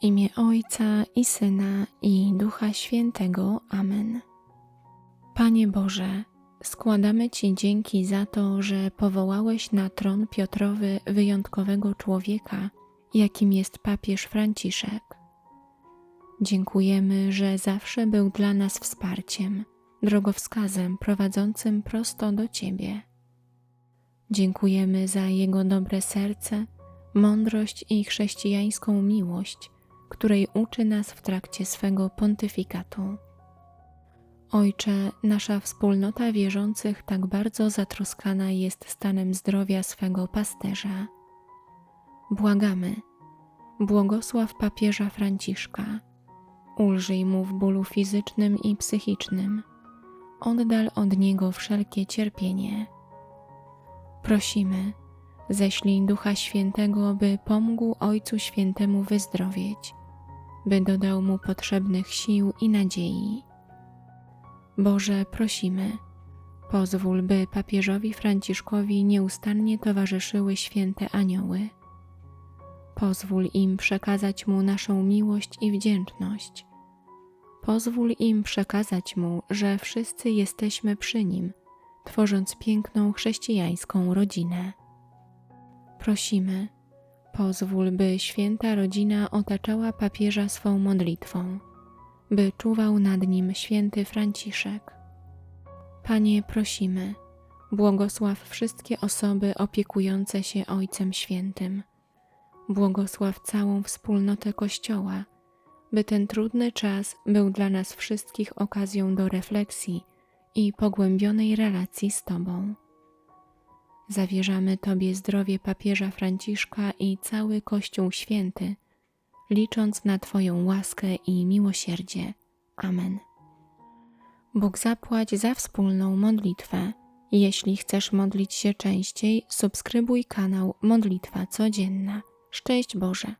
imię Ojca i Syna i Ducha Świętego. Amen. Panie Boże, składamy Ci dzięki za to, że powołałeś na tron Piotrowy wyjątkowego człowieka, jakim jest papież Franciszek. Dziękujemy, że zawsze był dla nas wsparciem, drogowskazem prowadzącym prosto do Ciebie. Dziękujemy za jego dobre serce, mądrość i chrześcijańską miłość, której uczy nas w trakcie swego pontyfikatu. Ojcze, nasza wspólnota wierzących tak bardzo zatroskana jest stanem zdrowia swego pasterza. Błagamy, błogosław papieża Franciszka, ulżyj mu w bólu fizycznym i psychicznym, oddal od niego wszelkie cierpienie. Prosimy, ześlij Ducha Świętego, by pomógł Ojcu Świętemu wyzdrowieć, by dodał mu potrzebnych sił i nadziei. Boże, prosimy, pozwól, by papieżowi Franciszkowi nieustannie towarzyszyły święte anioły. Pozwól im przekazać mu naszą miłość i wdzięczność. Pozwól im przekazać mu, że wszyscy jesteśmy przy nim, tworząc piękną chrześcijańską rodzinę. Prosimy, pozwól, by święta rodzina otaczała papieża swą modlitwą, by czuwał nad nim święty Franciszek. Panie, prosimy, błogosław wszystkie osoby opiekujące się Ojcem Świętym. Błogosław całą wspólnotę Kościoła, by ten trudny czas był dla nas wszystkich okazją do refleksji i pogłębionej relacji z Tobą. Zawierzamy Tobie zdrowie papieża Franciszka i cały Kościół Święty, licząc na Twoją łaskę i miłosierdzie. Amen. Bóg zapłać za wspólną modlitwę. Jeśli chcesz modlić się częściej, subskrybuj kanał Modlitwa Codzienna. Szczęść Boże!